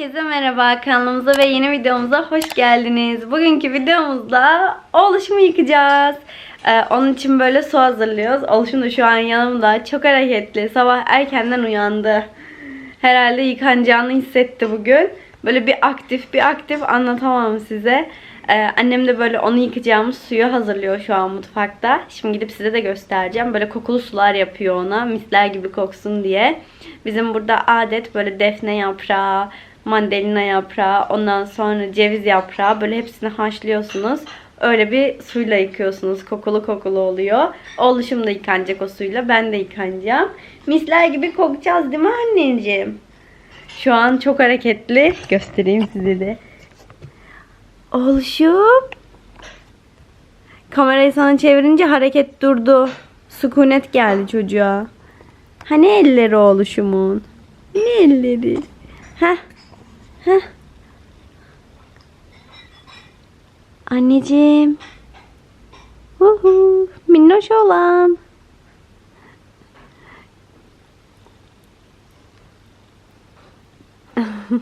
Herkese merhaba kanalımıza ve yeni videomuza hoş geldiniz. Bugünkü videomuzda oluşumu yıkacağız. Ee, onun için böyle su hazırlıyoruz. Oluşum da şu an yanımda. Çok hareketli. Sabah erkenden uyandı. Herhalde yıkanacağını hissetti bugün. Böyle bir aktif bir aktif anlatamam size. Ee, annem de böyle onu yıkayacağımız suyu hazırlıyor şu an mutfakta. Şimdi gidip size de göstereceğim. Böyle kokulu sular yapıyor ona. Misler gibi koksun diye. Bizim burada adet böyle defne yaprağı, mandalina yaprağı, ondan sonra ceviz yaprağı böyle hepsini haşlıyorsunuz. Öyle bir suyla yıkıyorsunuz. Kokulu kokulu oluyor. Oluşum da yıkanacak o suyla. Ben de yıkanacağım. Misler gibi kokacağız değil mi anneciğim? Şu an çok hareketli. Göstereyim size de. Oluşum. Kamerayı sana çevirince hareket durdu. Sükunet geldi çocuğa. Hani elleri oluşumun? Ne elleri? Heh. Heh. Anneciğim. Uhu, minnoş olan.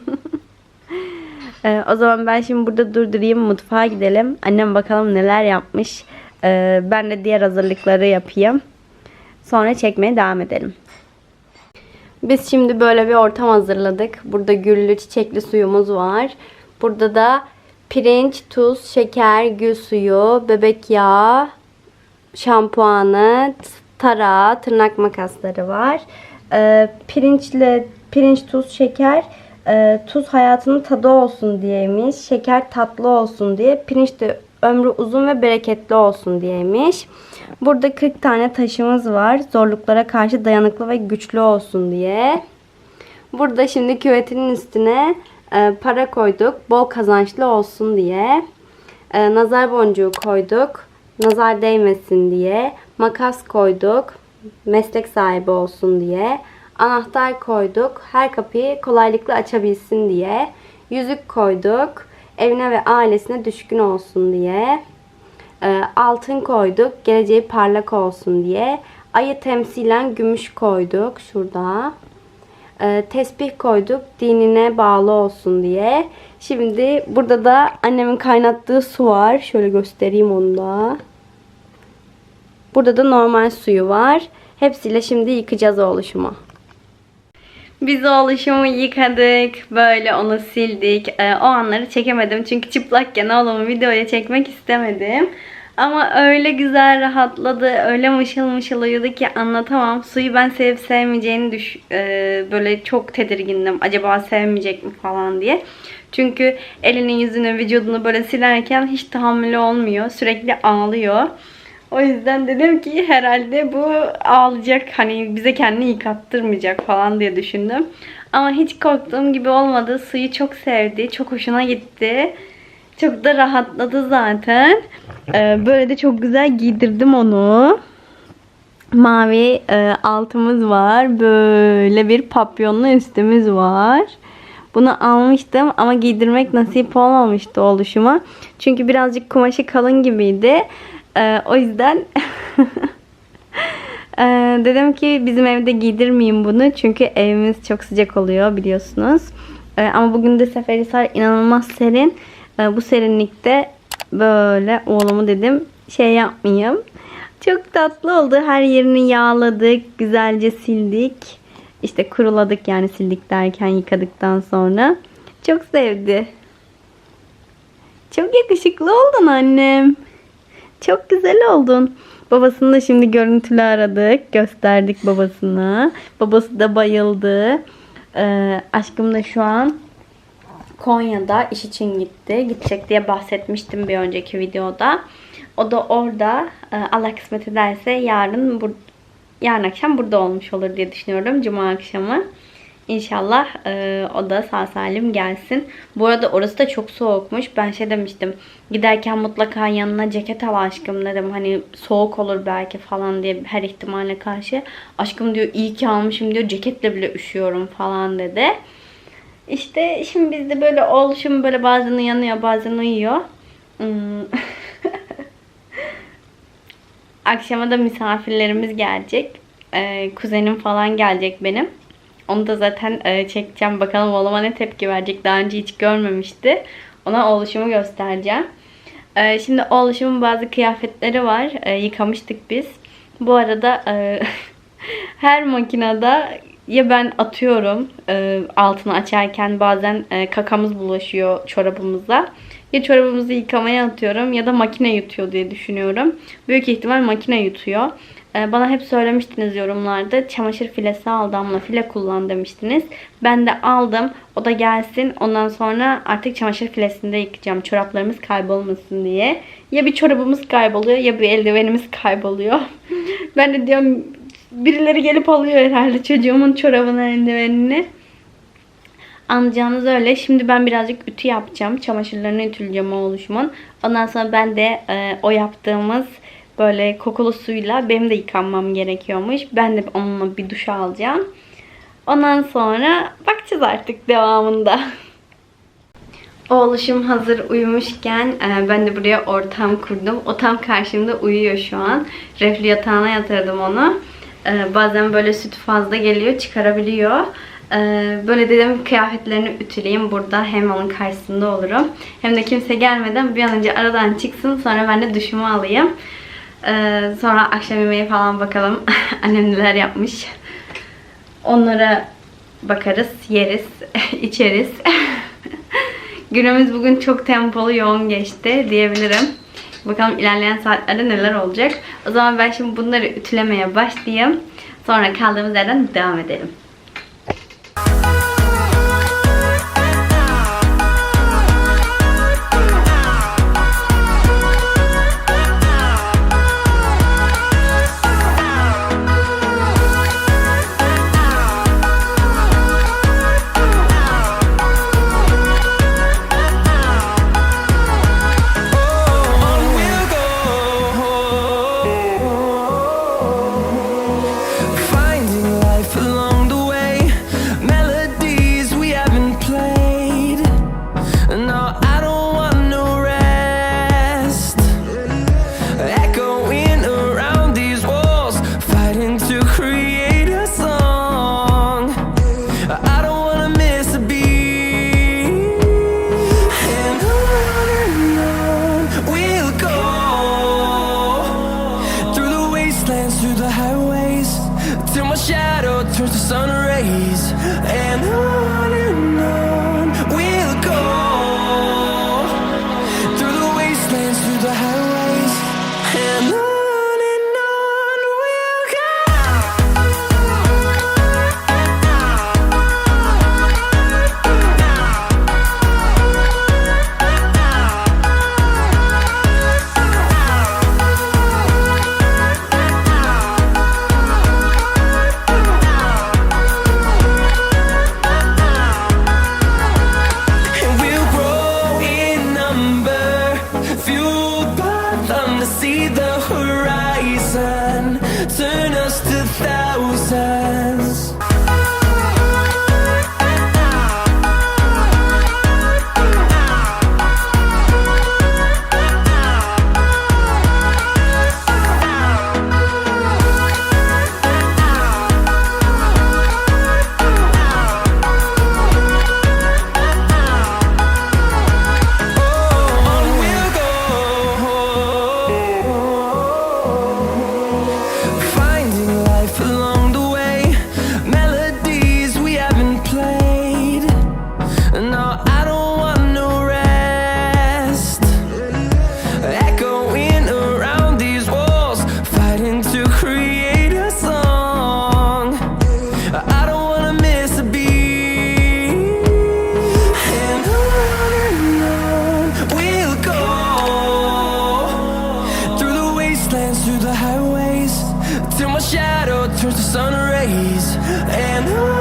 Ee, o zaman ben şimdi burada durdurayım mutfağa gidelim. Annem bakalım neler yapmış. Ee, ben de diğer hazırlıkları yapayım. Sonra çekmeye devam edelim. Biz şimdi böyle bir ortam hazırladık. Burada güllü çiçekli suyumuz var. Burada da pirinç, tuz, şeker, gül suyu, bebek yağı, şampuanı, tarağı, tırnak makasları var. Ee, pirinçle pirinç, tuz, şeker, e, tuz hayatının tadı olsun diyeymiş. Şeker tatlı olsun diye. Pirinç de ömrü uzun ve bereketli olsun diyeymiş. Burada 40 tane taşımız var. Zorluklara karşı dayanıklı ve güçlü olsun diye. Burada şimdi küvetinin üstüne e, para koyduk. Bol kazançlı olsun diye. E, nazar boncuğu koyduk. Nazar değmesin diye. Makas koyduk. Meslek sahibi olsun diye. Anahtar koyduk. Her kapıyı kolaylıkla açabilsin diye. Yüzük koyduk. Evine ve ailesine düşkün olsun diye. E, altın koyduk. Geleceği parlak olsun diye. Ayı temsilen gümüş koyduk. Şurada. E, tesbih koyduk. Dinine bağlı olsun diye. Şimdi burada da annemin kaynattığı su var. Şöyle göstereyim onu da. Burada da normal suyu var. Hepsiyle şimdi yıkacağız oluşumu. Biz o oluşumu yıkadık. Böyle onu sildik. Ee, o anları çekemedim. Çünkü çıplakken oğlumu videoya çekmek istemedim. Ama öyle güzel rahatladı. Öyle mışıl mışıl uyudu ki anlatamam. Suyu ben sevip sevmeyeceğini düş e, böyle çok tedirgindim. Acaba sevmeyecek mi falan diye. Çünkü elini yüzünü vücudunu böyle silerken hiç tahammülü olmuyor. Sürekli ağlıyor. O yüzden dedim ki herhalde bu ağlayacak hani bize kendini yıkattırmayacak falan diye düşündüm. Ama hiç korktuğum gibi olmadı. Suyu çok sevdi. Çok hoşuna gitti. Çok da rahatladı zaten. Ee, böyle de çok güzel giydirdim onu. Mavi e, altımız var. Böyle bir papyonlu üstümüz var. Bunu almıştım ama giydirmek nasip olmamıştı oluşuma. Çünkü birazcık kumaşı kalın gibiydi. Ee, o yüzden ee, dedim ki bizim evde giydirmeyeyim bunu. Çünkü evimiz çok sıcak oluyor biliyorsunuz. Ee, ama bugün de Seferihisar inanılmaz serin. Ee, bu serinlikte böyle oğlumu dedim şey yapmayayım. Çok tatlı oldu. Her yerini yağladık. Güzelce sildik. İşte kuruladık yani sildik derken yıkadıktan sonra. Çok sevdi. Çok yakışıklı oldun annem. Çok güzel oldun. Babasını da şimdi görüntülü aradık. Gösterdik babasına. Babası da bayıldı. Ee, aşkım da şu an Konya'da iş için gitti. Gidecek diye bahsetmiştim bir önceki videoda. O da orada e, Allah kısmet ederse yarın bur yarın akşam burada olmuş olur diye düşünüyorum. Cuma akşamı. İnşallah e, o da sağ salim gelsin. Bu arada orası da çok soğukmuş. Ben şey demiştim. Giderken mutlaka yanına ceket al aşkım dedim. Hani soğuk olur belki falan diye her ihtimale karşı. Aşkım diyor iyi ki almışım diyor. Ceketle bile üşüyorum falan dedi. İşte şimdi bizde böyle oluşum böyle bazen uyanıyor bazen uyuyor. Hmm. Akşama da misafirlerimiz gelecek. Ee, kuzenim falan gelecek benim. Onu da zaten e, çekeceğim. Bakalım oğluma ne tepki verecek. Daha önce hiç görmemişti. Ona oluşumu göstereceğim. E, şimdi oluşumun bazı kıyafetleri var. E, yıkamıştık biz. Bu arada her makinede ya ben atıyorum altını açarken bazen e, kakamız bulaşıyor çorabımıza. Ya çorabımızı yıkamaya atıyorum ya da makine yutuyor diye düşünüyorum. Büyük ihtimal makine yutuyor. E, bana hep söylemiştiniz yorumlarda çamaşır filesi al damla file kullan demiştiniz. Ben de aldım. O da gelsin. Ondan sonra artık çamaşır filesinde yıkayacağım. Çoraplarımız kaybolmasın diye. Ya bir çorabımız kayboluyor ya bir eldivenimiz kayboluyor. ben de diyorum birileri gelip alıyor herhalde çocuğumun çorabını eldivenini. Anlayacağınız öyle. Şimdi ben birazcık ütü yapacağım. Çamaşırlarını ütüleyeceğim o oluşumun. Ondan sonra ben de e, o yaptığımız böyle kokulu suyla benim de yıkanmam gerekiyormuş. Ben de onunla bir duş alacağım. Ondan sonra bakacağız artık devamında. O oluşum hazır uyumuşken e, ben de buraya ortam kurdum. O tam karşımda uyuyor şu an. Reflü yatağına yatırdım onu. E, bazen böyle süt fazla geliyor çıkarabiliyor. E, böyle dedim kıyafetlerini ütüleyeyim burada. Hem onun karşısında olurum. Hem de kimse gelmeden bir an önce aradan çıksın. Sonra ben de duşumu alayım. E, sonra akşam yemeği falan bakalım. Annem neler yapmış. Onlara bakarız, yeriz, içeriz. Günümüz bugün çok tempolu, yoğun geçti diyebilirim. Bakalım ilerleyen saatlerde neler olacak. O zaman ben şimdi bunları ütülemeye başlayayım. Sonra kaldığımız yerden devam edelim. See the horizon, turn and I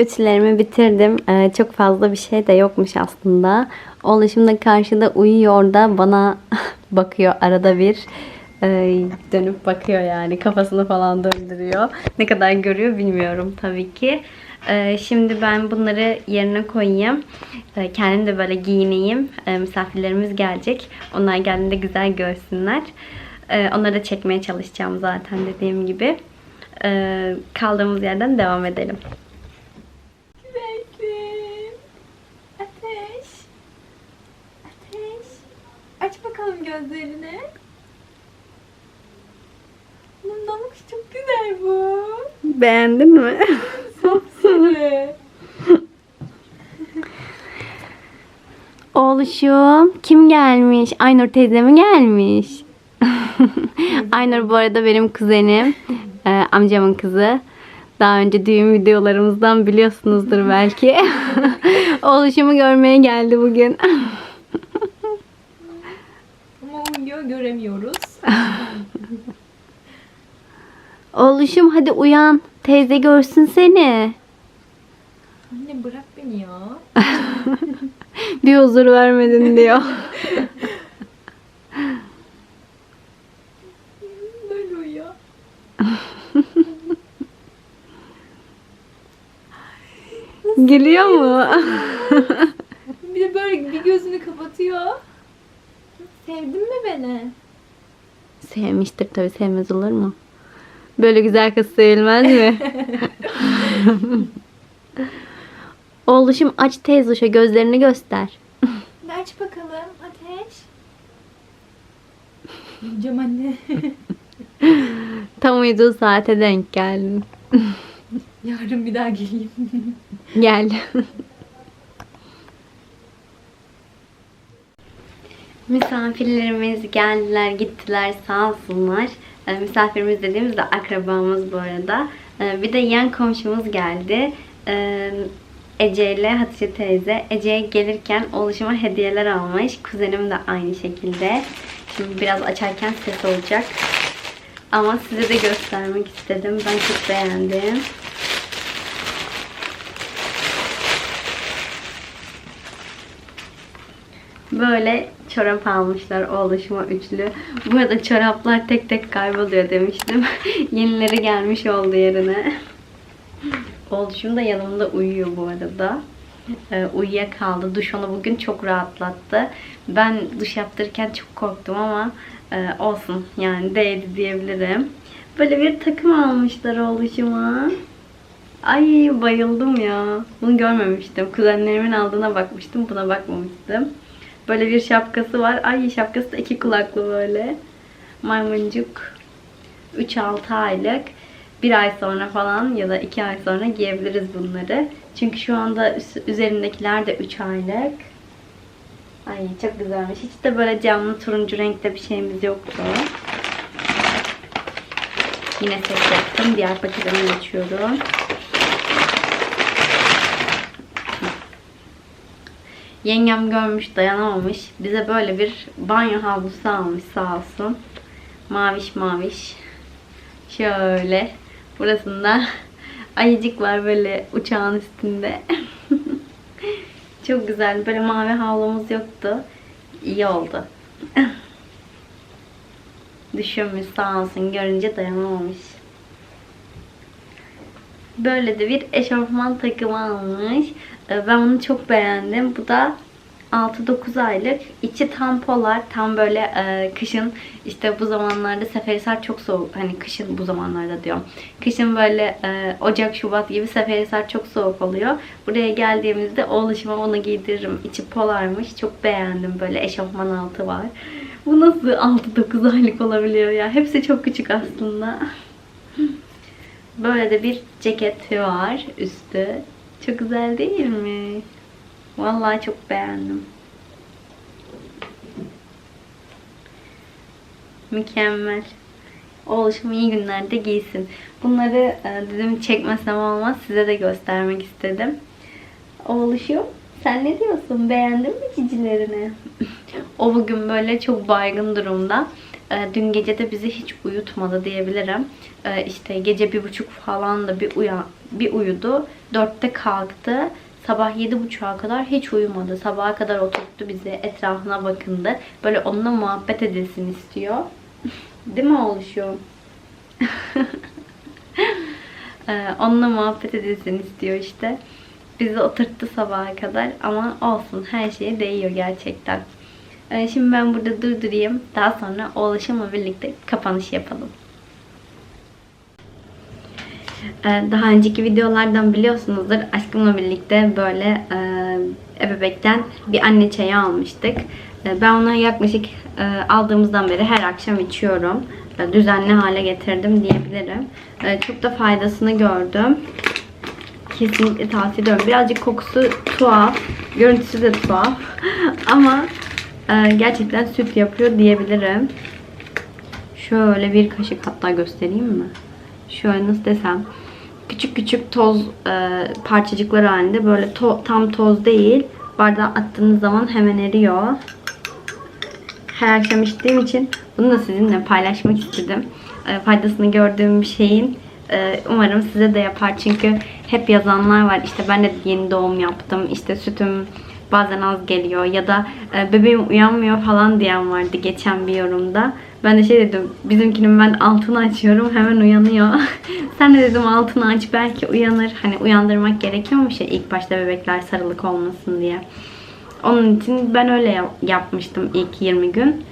Ütülerimi bitirdim. Ee, çok fazla bir şey de yokmuş aslında. Oğluşum da karşıda uyuyor da bana bakıyor arada bir. Ee, dönüp bakıyor yani kafasını falan döndürüyor. Ne kadar görüyor bilmiyorum tabii ki. Ee, şimdi ben bunları yerine koyayım. Ee, kendim de böyle giyineyim. Ee, misafirlerimiz gelecek. Onlar geldiğinde güzel görsünler. Ee, onları da çekmeye çalışacağım zaten dediğim gibi. Ee, kaldığımız yerden devam edelim. Bekle. Ateş. Ateş. Aç bakalım gözlerini. Bunun damık çok güzel bu. Beğendin mi? Sarı. Oğluşum kim gelmiş? Aynur teyze mi gelmiş? Aynur bu arada benim kuzenim. Ee, amcamın kızı. Daha önce düğün videolarımızdan biliyorsunuzdur belki. Oğluşumu görmeye geldi bugün. Ama uyuyor göremiyoruz. Oğluşum hadi uyan. Teyze görsün seni. Anne bırak beni ya. Bir huzur vermedin diyor. Böyle uyuyor. Gülüyor mu? Bir de böyle bir gözünü kapatıyor. Sevdin mi beni? Sevmiştir tabii sevmez olur mu? Böyle güzel kız sevilmez mi? Oğluşum aç teyze gözlerini göster. Aç bakalım ateş. Yiyeceğim anne. Tam uyuduğu saate denk geldin. Yarın bir daha geleyim. Gel. Misafirlerimiz geldiler gittiler sağ olsunlar. Ee, Misafirimiz dediğimiz de akrabamız bu arada. Ee, Bir de yan komşumuz geldi. Ee, Ece ile Hatice teyze. Ece'ye gelirken oluşuma hediyeler almış. Kuzenim de aynı şekilde. Şimdi biraz açarken ses olacak. Ama size de göstermek istedim. Ben çok beğendim. Böyle çorap almışlar oluşuma üçlü. Bu arada çoraplar tek tek kayboluyor demiştim. Yenileri gelmiş oldu yerine. Oluşum da yanımda uyuyor bu arada. Ee, uyuyakaldı. Duş onu bugün çok rahatlattı. Ben duş yaptırırken çok korktum ama e, olsun yani değdi diyebilirim. Böyle bir takım almışlar oluşuma. Ay bayıldım ya. Bunu görmemiştim. Kuzenlerimin aldığına bakmıştım. Buna bakmamıştım. Böyle bir şapkası var. Ay şapkası da iki kulaklı böyle. Maymuncuk. 3-6 aylık. Bir ay sonra falan ya da iki ay sonra giyebiliriz bunları. Çünkü şu anda üzerindekiler de 3 aylık. Ay çok güzelmiş. Hiç de böyle canlı turuncu renkte bir şeyimiz yoktu. Yine yaptım. Diğer paketime geçiyorum. Yengem görmüş dayanamamış. Bize böyle bir banyo havlusu almış sağ olsun. Maviş maviş. Şöyle. Burasında ayıcık var böyle uçağın üstünde. Çok güzel. Böyle mavi havlumuz yoktu. İyi oldu. Düşünmüş sağ olsun. Görünce dayanamamış. Böyle de bir eşofman takımı almış. Ee, Ben bunu çok beğendim. Bu da 6-9 aylık. İçi tam polar. Tam böyle e, kışın işte bu zamanlarda Seferihisar çok soğuk. Hani kışın bu zamanlarda diyorum. Kışın böyle e, Ocak, Şubat gibi Seferihisar çok soğuk oluyor. Buraya geldiğimizde oğluşuma onu giydiririm. İçi polarmış. Çok beğendim. Böyle eşofman altı var. Bu nasıl 6-9 aylık olabiliyor ya? Hepsi çok küçük aslında. Böyle de bir ceketi var üstü. Çok güzel değil mi? Vallahi çok beğendim. Mükemmel. Oğluşum iyi günlerde giysin. Bunları e, dedim çekmesem olmaz. Size de göstermek istedim. Oğluşum sen ne diyorsun? Beğendin mi cicilerini? o bugün böyle çok baygın durumda. e, dün gece de bizi hiç uyutmadı diyebilirim. E, işte gece bir buçuk falan da bir uyan bir uyudu. Dörtte kalktı. Sabah yedi buçuğa kadar hiç uyumadı. Sabaha kadar oturttu bizi. Etrafına bakındı. Böyle onunla muhabbet edilsin istiyor. Değil mi oluşuyor? Ee, onunla muhabbet edilsin istiyor işte. Bizi oturttu sabaha kadar ama olsun her şeye değiyor gerçekten. Ee, şimdi ben burada durdurayım. Daha sonra oğluşumla birlikte kapanış yapalım. Ee, Daha önceki videolardan biliyorsunuzdur. Aşkımla birlikte böyle e, ebebekten bir anne çayı almıştık. E, Ben onu yaklaşık e, aldığımızdan beri her akşam içiyorum. Düzenli hale getirdim diyebilirim. E, Çok da faydasını gördüm. Kesinlikle tavsiye ediyorum. Birazcık kokusu tuhaf. Görüntüsü de tuhaf. Ama e, gerçekten süt yapıyor diyebilirim. Şöyle bir kaşık hatta göstereyim mi? Şöyle nasıl desem. Küçük küçük toz e, parçacıklar halinde böyle to- tam toz değil. Bardağa attığınız zaman hemen eriyor. Her akşam içtiğim için bunu da sizinle paylaşmak istedim. E, faydasını gördüğüm bir şeyin e, umarım size de yapar. Çünkü hep yazanlar var. İşte ben de yeni doğum yaptım. İşte sütüm bazen az geliyor ya da e, bebeğim uyanmıyor falan diyen vardı geçen bir yorumda. Ben de şey dedim bizimkinin ben altını açıyorum hemen uyanıyor. Sen de dedim altını aç belki uyanır. Hani uyandırmak gerekiyormuş ya ilk başta bebekler sarılık olmasın diye. Onun için ben öyle yap- yapmıştım ilk 20 gün.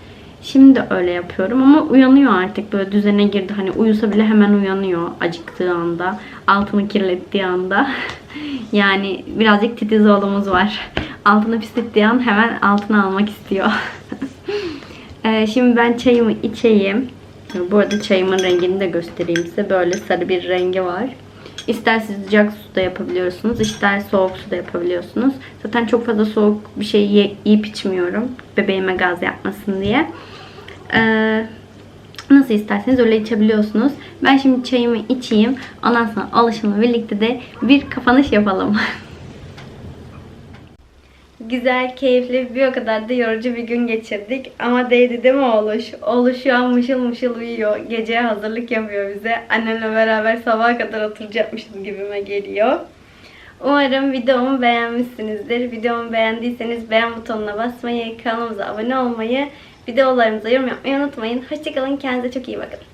Şimdi öyle yapıyorum ama uyanıyor artık böyle düzene girdi. Hani uyusa bile hemen uyanıyor acıktığı anda. Altını kirlettiği anda. yani birazcık titiz oğlumuz var. Altını pislettiği hemen altına almak istiyor. Ee, şimdi ben çayımı içeyim. Bu arada çayımın rengini de göstereyim size. Böyle sarı bir rengi var. İster siz sıcak su da yapabiliyorsunuz, ister soğuk su da yapabiliyorsunuz. Zaten çok fazla soğuk bir şey yiyip içmiyorum. Bebeğime gaz yapmasın diye. Ee, nasıl isterseniz öyle içebiliyorsunuz. Ben şimdi çayımı içeyim. Ondan sonra alışımla birlikte de bir kapanış yapalım. Güzel, keyifli, bir o kadar da yorucu bir gün geçirdik. Ama değdi değil mi oğluş? Oğluş şu an mışıl mışıl uyuyor. Geceye hazırlık yapıyor bize. Annemle beraber sabaha kadar oturacakmışız gibime geliyor. Umarım videomu beğenmişsinizdir. Videomu beğendiyseniz beğen butonuna basmayı, kanalımıza abone olmayı, videolarımıza yorum yapmayı unutmayın. Hoşçakalın, kendinize çok iyi bakın.